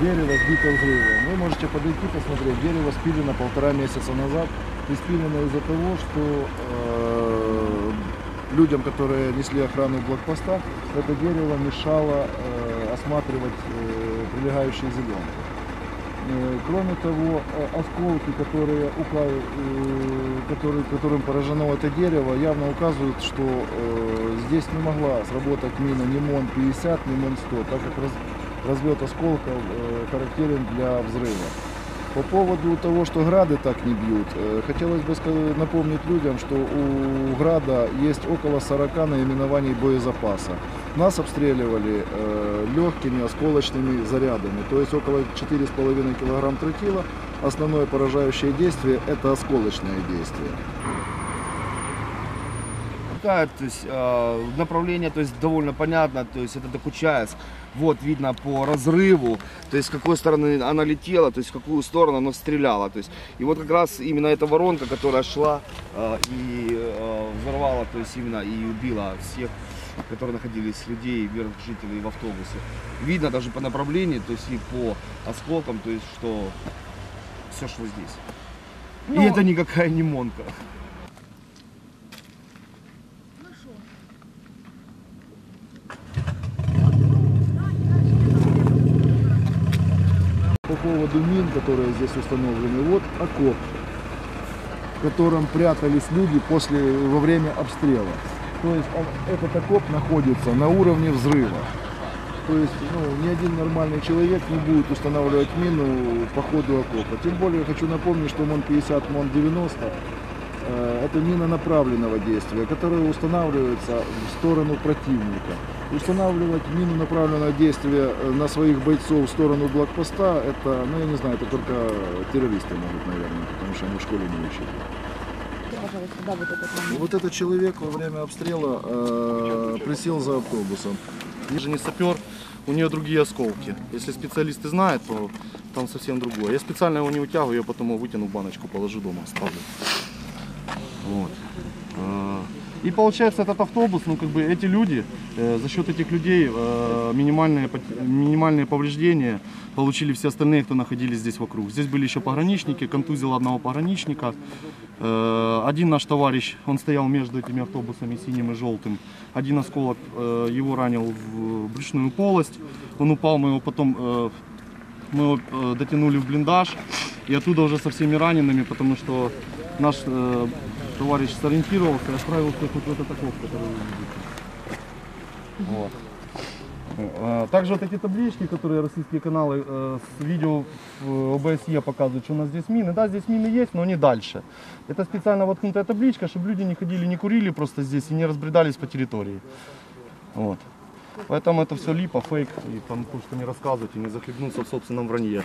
Дерево сбито взрывом. Вы можете подойти посмотреть. Дерево спилено полтора месяца назад. И спилено из-за того, что э, людям, которые несли охрану блокпоста, это дерево мешало э, осматривать э, прилегающие зеленые. Э, Кроме того, э, осколки, которые, ука- э, которые- которым поражено это дерево, явно указывают, что здесь не могла сработать мина ни МОН-50, ни МОН-100, так как раз- разлет осколков характерен для взрыва. По поводу того, что грады так не бьют, э, хотелось бы напомнить людям, что у града есть около 40 наименований боезапаса. Нас обстреливали э, легкими осколочными зарядами, то есть около 4,5 кг тротила. Основное поражающее действие – это осколочное действие. Какая, то есть э, направление, то есть довольно понятно, то есть это Докучаевск. Вот видно по разрыву, то есть с какой стороны она летела, то есть в какую сторону она стреляла. То есть и вот как раз именно эта воронка, которая шла э, и э, взорвала, то есть именно и убила всех, которые находились людей, мирных жителей в автобусе. Видно даже по направлению, то есть и по осколкам, то есть что все шло здесь. Ну, И это никакая не монка. По поводу мин, которые здесь установлены, вот окоп, в котором прятались люди после, во время обстрела. То есть он- этот окоп находится на уровне взрыва. То есть ну, ни один нормальный человек не будет устанавливать мину по ходу окопа. Тем более хочу напомнить, что МОН-50, МОН-90 э, это мина направленного действия, которая устанавливается в сторону противника. Устанавливать мину направленного действия э, на своих бойцов в сторону блокпоста, это, ну я не знаю, это только террористы могут, наверное, потому что они в школе не да, вот этот. Вот этот человек во время обстрела э, присел за автобусом. Я же не сапер, у нее другие осколки. Если специалисты знают, то там совсем другое. Я специально его не утягиваю, я потом его вытяну в баночку, положу дома, оставлю. Вот. А, И получается этот автобус, ну как бы эти люди, э, за счет этих людей э, минимальные, минимальные повреждения получили все остальные, кто находились здесь вокруг. Здесь были еще пограничники, контузил одного пограничника. Э, Один наш товарищ, он стоял между этими автобусами синим и желтым. Один осколок э, его ранил в брюшную полость. Он упал, мы его потом э, мы его э, дотянули в блиндаж. И оттуда уже со всеми ранеными, потому что наш э, товарищ сориентировался и отправился вот в этот окоп, который вы видите. Вот. Э, Также вот эти таблички, которые российские каналы э, с видео в ОБСЕ показывают, что у нас здесь мины. Да, здесь мины есть, но не дальше. Это специально воткнутая табличка, чтобы люди не ходили, не курили просто здесь и не разбредались по территории. Вот. Поэтому это все липа, фейк, и там что не рассказывать, и не захлебнуться в собственном вранье.